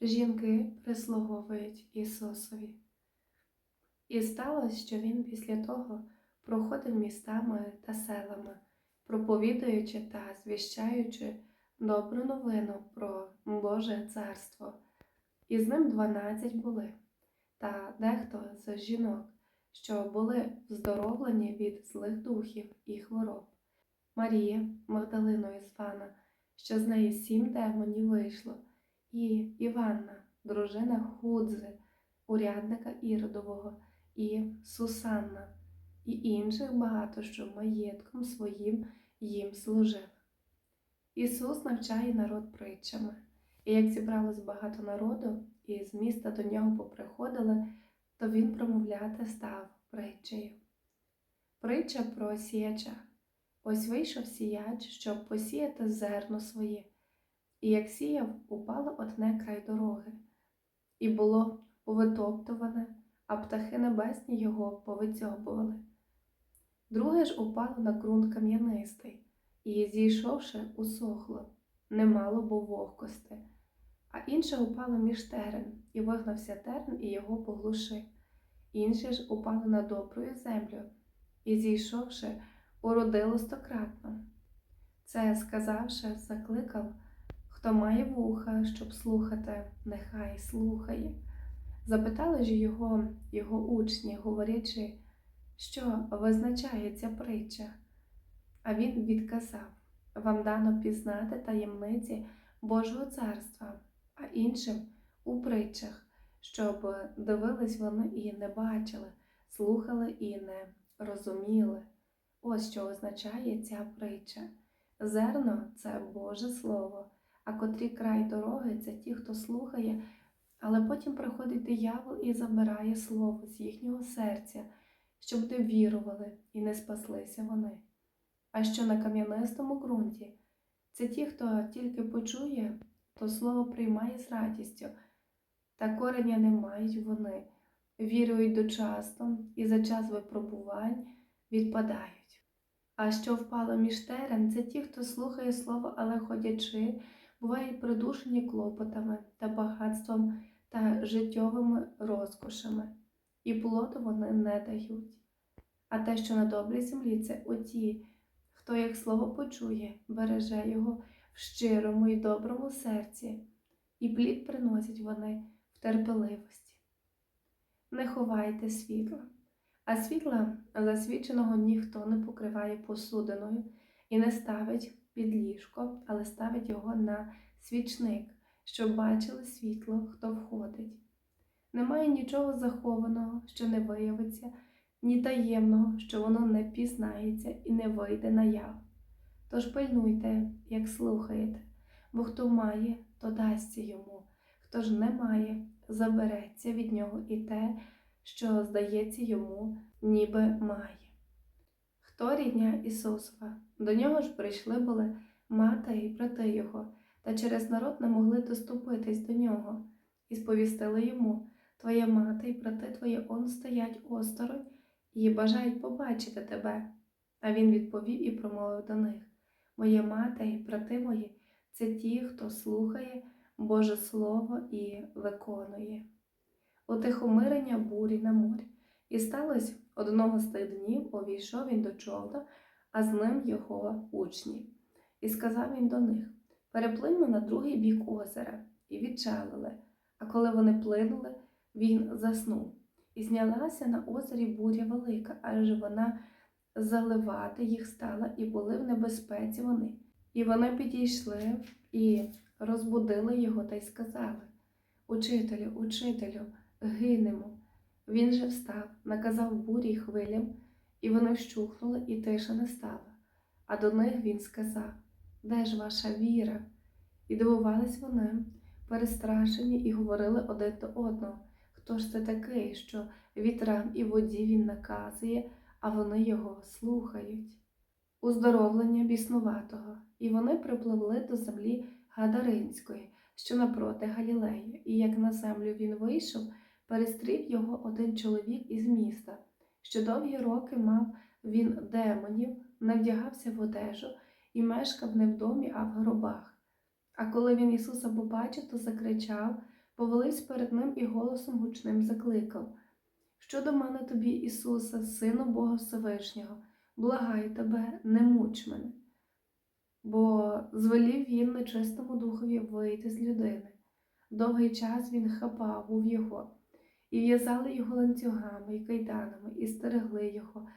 Жінки прислуговують Ісусові. І сталося, що Він після того проходив містами та селами, проповідуючи та звіщаючи добру новину про Боже царство. І з ним дванадцять були, та дехто з жінок, що були вздоровлені від злих духів і хвороб. Марія, Магдалиною звана, що з неї сім демонів вийшло, і Іванна, дружина Худзи, урядника Іродового, і Сусанна, і інших багато, що маєтком своїм їм служив. Ісус навчає народ притчами, і як зібралось багато народу, і з міста до нього поприходили, то він промовляти став притчею. Притча про сіяча. Ось вийшов сіяч, щоб посіяти зерно своє, і як сіяв, упало одне край дороги, і було повитоптуване, а птахи небесні його повицьобували. Друге ж упало на ґрунт кам'янистий, і, зійшовши, усохло, немало бо вогкости, а інше упало між терен, і вигнався терн, і його поглушив. Інше ж упало на добрую землю, і, зійшовши, уродило стократно. Це, сказавши, закликав, хто має вуха, щоб слухати, нехай слухає. Запитали ж його його учні, говорячи, що визначає ця притча. А він відказав вам дано пізнати таємниці Божого царства, а іншим у притчах, щоб дивились вони і не бачили, слухали і не розуміли. Ось що означає ця притча. Зерно це Боже Слово, а котрі край дороги це ті, хто слухає, але потім приходить диявол і забирає слово з їхнього серця, щоб не вірували і не спаслися вони. А що на кам'янистому ґрунті це ті, хто тільки почує, то слово приймає з радістю, та кореня не мають вони, вірують дочасно і за час випробувань відпадають. А що впало між терен, це ті, хто слухає слово, але ходячи, бувають придушені клопотами та багатством та життєвими розкошами, і плоду вони не дають. А те, що на добрій землі, це оті, хто як слово почує, береже його в щирому і доброму серці, і плід приносять вони в терпеливості. Не ховайте світла, а світла засвіченого ніхто не покриває посудиною і не ставить під ліжко, але ставить його на свічник, щоб бачили світло, хто входить. Немає нічого захованого, що не виявиться, ні таємного, що воно не пізнається і не вийде наяв. Тож пильнуйте, як слухаєте, бо хто має, то дасться йому, хто ж не має, забереться від нього і те, що здається йому, ніби має. Хто рідня Ісусова? До нього ж прийшли були мати і брати його, та через народ не могли доступитись до нього, і сповістили йому Твоя мати і брати твої он стоять осторонь і бажають побачити тебе. А він відповів і промовив до них Моя мати і брати мої це ті, хто слухає Боже Слово і виконує. Утихомирення бурі на морі. І сталося одного з тих днів увійшов він до човна, а з ним його учні. І сказав він до них Переплиньмо на другий бік озера, і відчалили. А коли вони плинули, він заснув. І знялася на озері буря велика, аж вона заливати їх стала, і були в небезпеці вони. І вони підійшли і розбудили його та й сказали Учителю, учителю, гинемо. Він же встав, наказав бурі й хвилям, і вони вщухнули, і тиша не стала. А до них він сказав Де ж ваша віра? І дивувались вони, перестрашені, і говорили один до одного. Хто ж це такий, що вітрам і воді він наказує, а вони його слухають? Уздоровлення біснуватого, і вони припливли до землі Гадаринської, що напроти Галілеї, і як на землю він вийшов, перестрів його один чоловік із міста, що довгі роки мав він демонів, не вдягався в одежу і мешкав не в домі, а в гробах. А коли він Ісуса побачив, то закричав, повалився перед ним і голосом гучним закликав. Що до мене тобі, Ісуса, Сину Бога Всевишнього, благаю тебе, не муч мене. Бо звелів він нечистому духові вийти з людини. Довгий час він хапав був його, і в'язали його ланцюгами і кайданами, і стерегли його,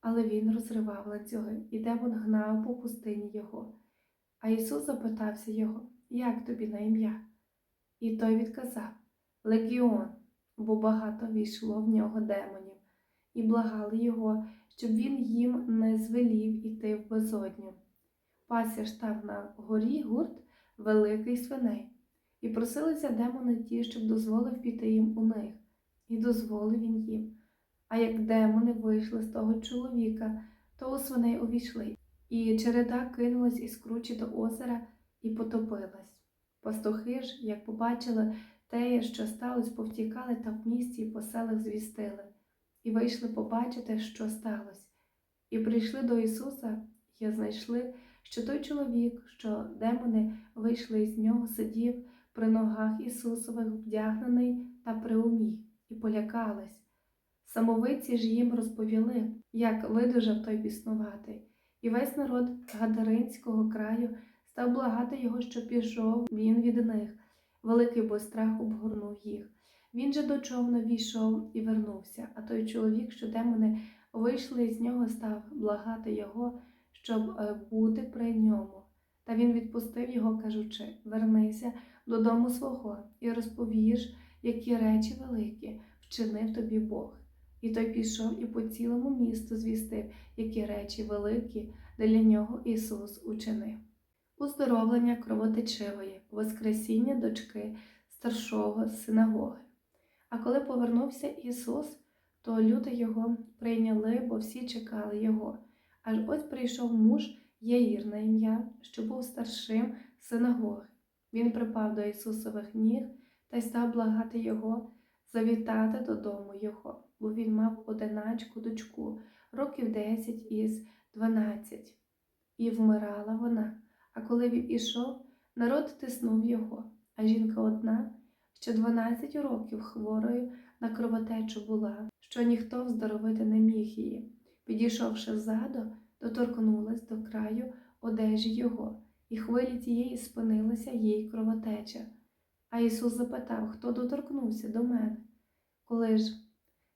але він розривав ланцюги, і демон гнав по пустині його. А Ісус запитався його, як тобі на ім'я? І той відказав Легіон, бо багато війшло в нього демонів, і благали його, щоб він їм не звелів іти в безодню. Пася ж там на горі гурт великий свиней, і просилися демони ті, щоб дозволив піти їм у них, і дозволив він їм. А як демони вийшли з того чоловіка, то у свиней увійшли, і череда кинулась із кручі до озера і потопилась. Пастухи ж, як побачили те, що сталося, повтікали та в місті і по селах звістили, і вийшли побачити, що сталося. І прийшли до Ісуса і знайшли, що той чоловік, що демони вийшли з нього, сидів при ногах Ісусових, вдягнений та при умі, і полякались. Самовиці ж їм розповіли, як видужав той біснуватий, і весь народ Гадаринського краю став благати його, що пішов він від них. Великий бо страх обгорнув їх. Він же до човна війшов і вернувся, а той чоловік, що демони вийшли з нього, став благати його, щоб е, бути при ньому. Та він відпустив його, кажучи: Вернися додому свого і розповіш, які речі великі вчинив тобі Бог. І той пішов і по цілому місту звістив, які речі великі для нього Ісус учинив. Уздоровлення кровотечивої, Воскресіння дочки старшого синагоги. А коли повернувся Ісус, то люди його прийняли, бо всі чекали Його. Аж ось прийшов муж Яїр на ім'я, що був старшим синагоги. Він припав до Ісусових ніг та й став благати Його завітати додому Його, бо він мав одиначку дочку, років десять із дванадцять, і вмирала вона. А коли він ішов, народ тиснув його, а жінка одна, що 12 років хворою на кровотечу була, що ніхто вздоровити не міг її. Підійшовши ззаду, доторкнулась до краю одежі його, і хвилі тієї спинилася їй кровотеча. А Ісус запитав, хто доторкнувся до мене. Коли ж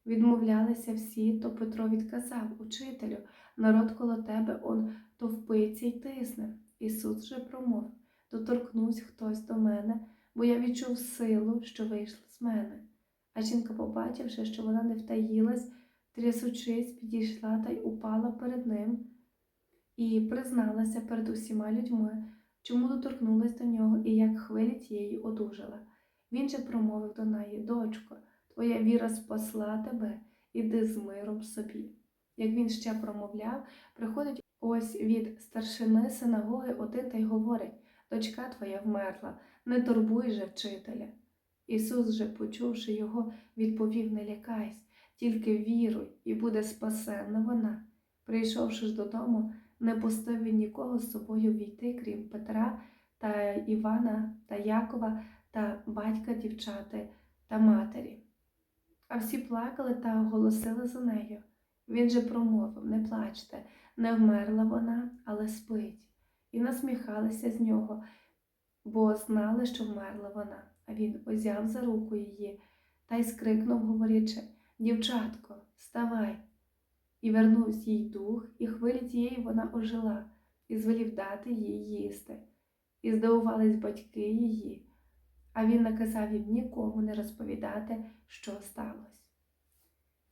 відмовлялися всі, то Петро відказав Учителю, народ коло тебе он товпиться й тисне. Ісус же промов доторкнувся хтось до мене, бо я відчув силу, що вийшла з мене. А жінка, побачивши, що вона не втаїлась, трясучись, підійшла та й упала перед ним і призналася перед усіма людьми, чому доторкнулась до нього і як хвилі тієї одужала. Він же промовив до неї, дочко, твоя віра спасла тебе, іди з миром собі. Як він ще промовляв, приходить ось від старшини синагоги один та й говорить дочка твоя вмерла, не турбуй же вчителя. Ісус же, почувши його, відповів Не лякайся, тільки віруй, і буде спасенна вона. Прийшовши ж додому, не пустив він нікого з собою війти, крім Петра та Івана та Якова та батька дівчати та матері. А всі плакали та оголосили за нею. Він же промовив Не плачте, не вмерла вона, але спить, і насміхалися з нього, бо знали, що вмерла вона. А він узяв за руку її та й скрикнув, говорячи Дівчатко, вставай! І вернувся їй дух, і хвилі тієї вона ожила, і звелів дати їй їсти. І здивувались батьки її, а він наказав їм нікому не розповідати, що сталося.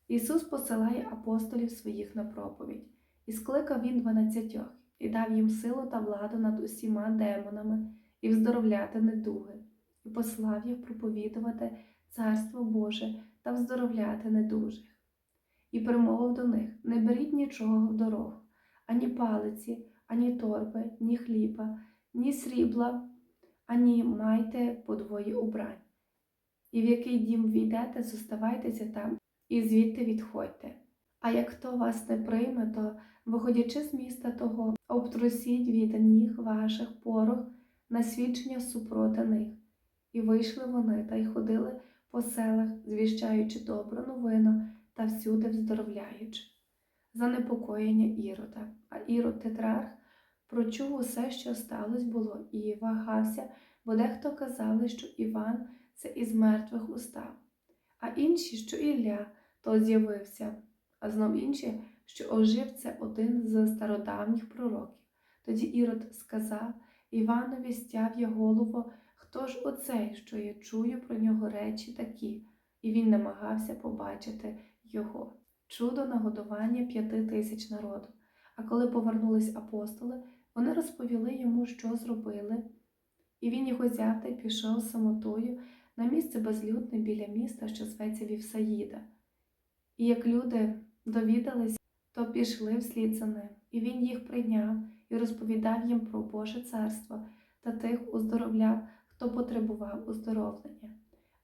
Ісус посилає апостолів своїх на проповідь, і скликав він дванадцятьох, і дав їм силу та владу над усіма демонами і вздоровляти недуги, і послав їх проповідувати Царство Боже та вздоровляти недужих. І примовив до них: не беріть нічого в дорогу, ані палиці, ані торби, ні хліба, ні срібла, ані майте подвоє убрань. І в який дім війдете, зоставайтеся там і звідти відходьте. А як хто вас не прийме, то, виходячи з міста того, обтрусіть від ніг ваших порох на свідчення супроти них. І вийшли вони та й ходили по селах, звіщаючи добру новину та всюди вздоровляючи. Занепокоєння Ірода, а Ірод Тетрарх прочув усе, що сталося було, і вагався, бо дехто казали, що Іван це із мертвих устав, а інші, що Ілля то з'явився, а знов інші, що ожив це один з стародавніх пророків. Тоді Ірод сказав Іванові стяв я голову, хто ж оцей, що я чую про нього речі такі, і він намагався побачити його. Чудо нагодування п'яти тисяч народу. А коли повернулись апостоли, вони розповіли йому, що зробили, і він його взяв та й пішов самотою на місце безлюдне біля міста, що зветься Вівсаїда. І як люди довідались, то пішли вслід за ним, і він їх прийняв і розповідав їм про Боже царство та тих уздоровляв, хто потребував уздоровлення.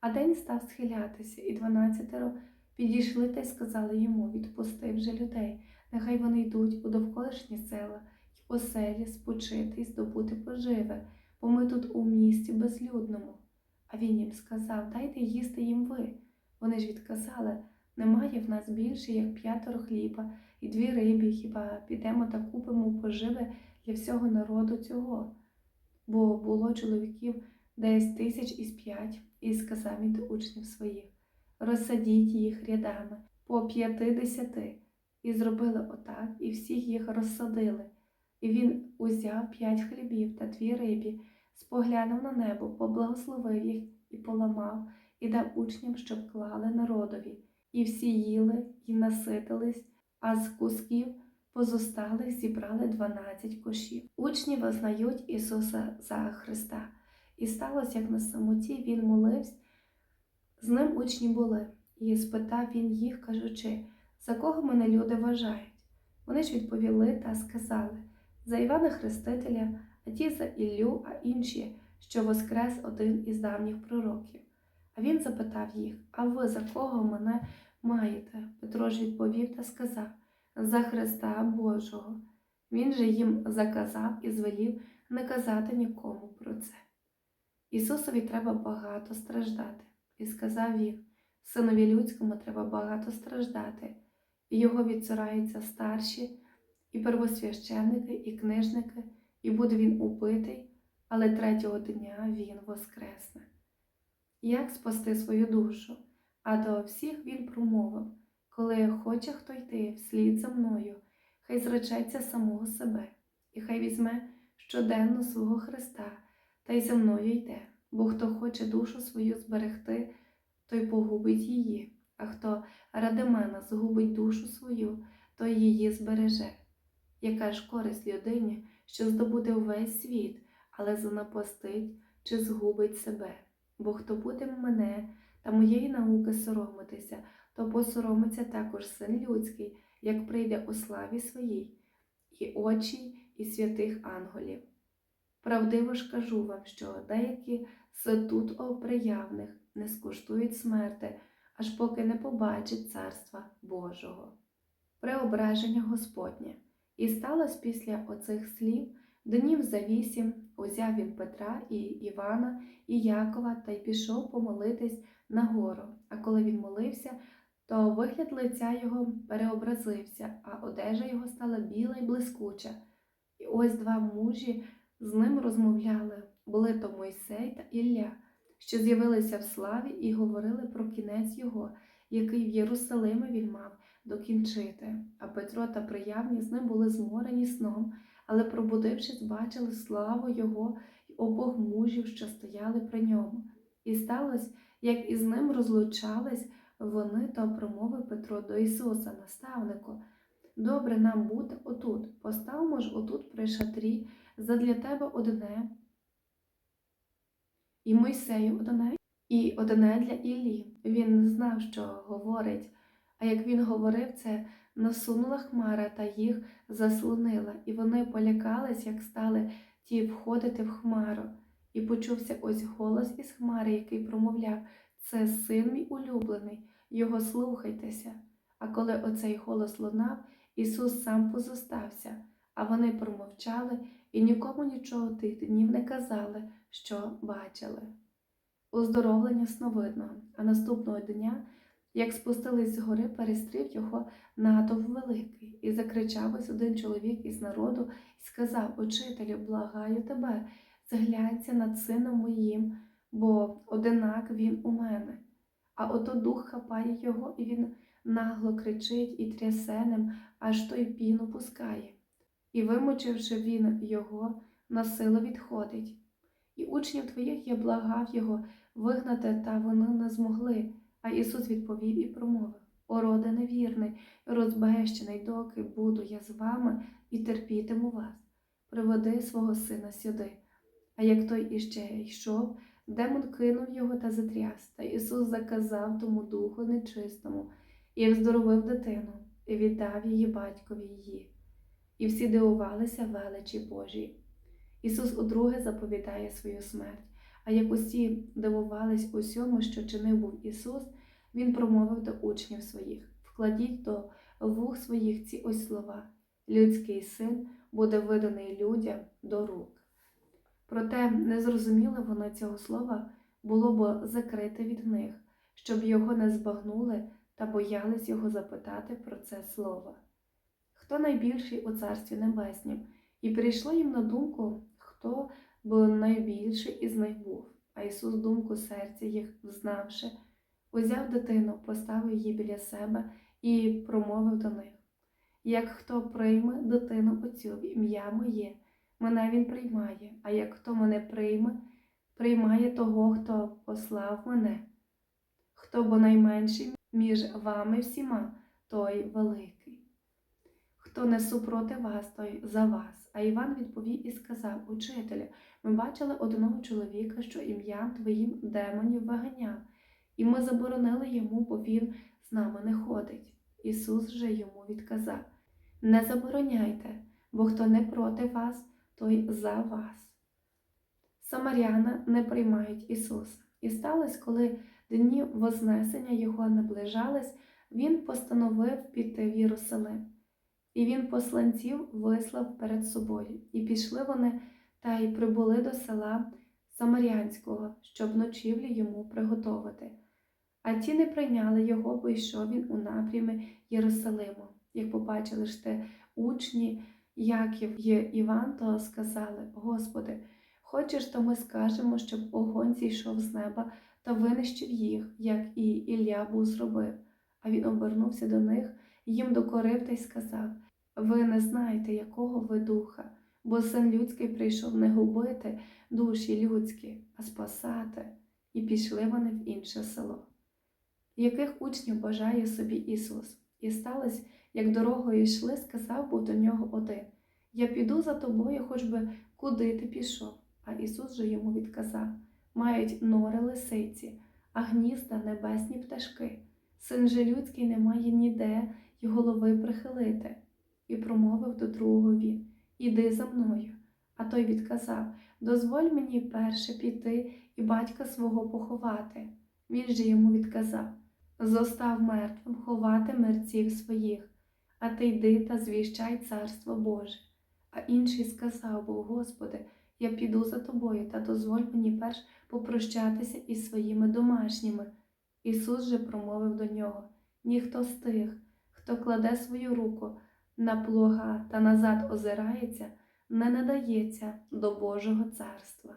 А день став схилятися, і дванадцятеро підійшли та й сказали йому відпусти вже людей, нехай вони йдуть у довколишні села й оселі спочити й здобути поживи, бо ми тут у місті безлюдному. А він їм сказав Дайте їсти їм ви. Вони ж відказали немає в нас більше, як п'ятеро хліба і дві риби, хіба підемо та купимо поживи для всього народу цього. Бо було чоловіків десь тисяч із п'ять, і сказав він до учнів своїх розсадіть їх рядами по п'ятидесяти. І зробили отак, і всіх їх розсадили. І він узяв п'ять хлібів та дві рибі, споглянув на небо, поблагословив їх і поламав, і дав учням, щоб клали народові. І всі їли і наситились, а з кусків позосталих зібрали дванадцять кошів. Учні визнають Ісуса за Христа. І сталося, як на самоті він молився, з ним учні були, і спитав він їх, кажучи, за кого мене люди вважають. Вони ж відповіли та сказали за Івана Хрестителя, а ті за Іллю, а інші, що воскрес один із давніх пророків. А він запитав їх: А ви за кого мене маєте? Петро ж відповів та сказав за Христа Божого. Він же їм заказав і звелів не казати нікому про це. Ісусові треба багато страждати, і сказав він, синові людському треба багато страждати, і його відцураються старші, і первосвященники, і книжники, і буде він убитий, але третього дня він воскресне. Як спасти свою душу? А до всіх він промовив коли хоче хто йти вслід за мною, хай зречеться самого себе, і хай візьме щоденно свого Христа та й за мною йде, бо хто хоче душу свою зберегти, той погубить її, а хто ради мене згубить душу свою, той її збереже. Яка ж користь людині, що здобуде увесь світ, але занапастить чи згубить себе? Бо хто буде мене та моєї науки соромитися, то посоромиться також син людський, як прийде у славі своїй, і очі, і святих анголів. Правдиво ж кажу вам, що деякі з тут оприявних не скуштують смерти, аж поки не побачать Царства Божого. Преображення Господнє. І сталося після оцих слів днів за вісім узяв він Петра і Івана і Якова та й пішов помолитись на гору. А коли він молився, то вигляд лиця його переобразився, а одежа його стала біла й блискуча. І ось два мужі з ним розмовляли, були то Мойсей та Ілля, що з'явилися в славі і говорили про кінець його, який в Єрусалимі він мав докінчити. А Петро та приявні з ним були зморені сном, але, пробудившись, бачили славу його й обох мужів, що стояли при ньому. І сталося, як із ним розлучались вони, то промовив Петро до Ісуса, наставнику. Добре нам бути отут. Поставмо ж отут при шатрі задля тебе одне, і Мойсею одне, і одне для Іллі. Він не знав, що говорить, а як він говорив це, насунула хмара та їх заслонила, і вони полякались, як стали ті входити в хмару. І почувся ось голос із хмари, який промовляв це син мій улюблений, його слухайтеся. А коли оцей голос лунав, Ісус сам позостався, а вони промовчали і нікому нічого тих днів не казали, що бачили. уздоровлення сновидного, а наступного дня, як спустились з гори, перестрів його натовп великий, і закричав ось один чоловік із народу і сказав: Учителю, благаю тебе, зглянься над сином моїм, бо одинак він у мене. А ото дух хапає його, і він нагло кричить і трясе ним, аж той піну пускає. І, вимучивши він його, на силу відходить. І учнів твоїх я благав його вигнати, та вони не змогли. А Ісус відповів і промовив: О, невірний, розбещений, доки буду я з вами і терпітиму вас. Приведи свого сина сюди. А як той іще йшов, демон кинув його та затряс, та Ісус заказав тому духу нечистому і вздоровив дитину, і віддав її батькові її. І всі дивувалися величі Божій. Ісус удруге заповідає свою смерть, а як усі дивувались усьому, що чинив був Ісус, Він промовив до учнів своїх: вкладіть до вух своїх ці ось слова. Людський син буде виданий людям до рук. Проте незрозуміле воно цього слова було б закрите від них, щоб його не збагнули та боялись його запитати про це слово. Хто найбільший у Царстві Небеснім? І прийшло їм на думку, хто б найбільший із них був. А Ісус думку серця їх взнавши, узяв дитину, поставив її біля себе і промовив до них: Як хто прийме дитину оцю в ім'я моє, мене він приймає, а як хто мене прийме, приймає того, хто послав мене. Хто бо найменший між вами всіма, той великий. Хто не супроти вас, той за вас. А Іван відповів і сказав: Учителю, ми бачили одного чоловіка, що ім'ям твоїм демонів виганяв, і ми заборонили йому, бо він з нами не ходить. Ісус же йому відказав: Не забороняйте, бо хто не проти вас, той за вас. Самаряни не приймають Ісуса. І сталося, коли дні Вознесення Його наближались, Він постановив піти в Єрусалим. І він посланців вислав перед собою, і пішли вони та й прибули до села Самарянського, щоб ночівлі йому приготовити. А ті не прийняли його, бо йшов він у напрямі Єрусалиму. Як побачили ж те учні Яків і Іван, то сказали: Господи, хочеш, то ми скажемо, щоб огонь зійшов з неба та винищив їх, як і Ілля був зробив. А він обернувся до них, їм докорив та й сказав: Ви не знаєте, якого ви духа, бо син людський прийшов не губити душі людські, а спасати, і пішли вони в інше село. Яких учнів бажає собі Ісус? І сталося, як дорогою йшли, сказав був до нього один: Я піду за тобою, хоч би куди ти пішов. А Ісус же йому відказав: Мають нори лисиці, а гнізда небесні пташки. Син же людський не має ніде й голови прихилити. І промовив до другого він Іди за мною. А той відказав Дозволь мені перше піти і батька свого поховати. Він же йому відказав Зостав мертвим ховати мерців своїх, а ти йди та звіщай царство Боже. А інший сказав був, Господи, я піду за тобою та дозволь мені перш попрощатися із своїми домашніми. Ісус же промовив до нього ніхто з тих, хто кладе свою руку на плуга та назад озирається, не надається до Божого царства.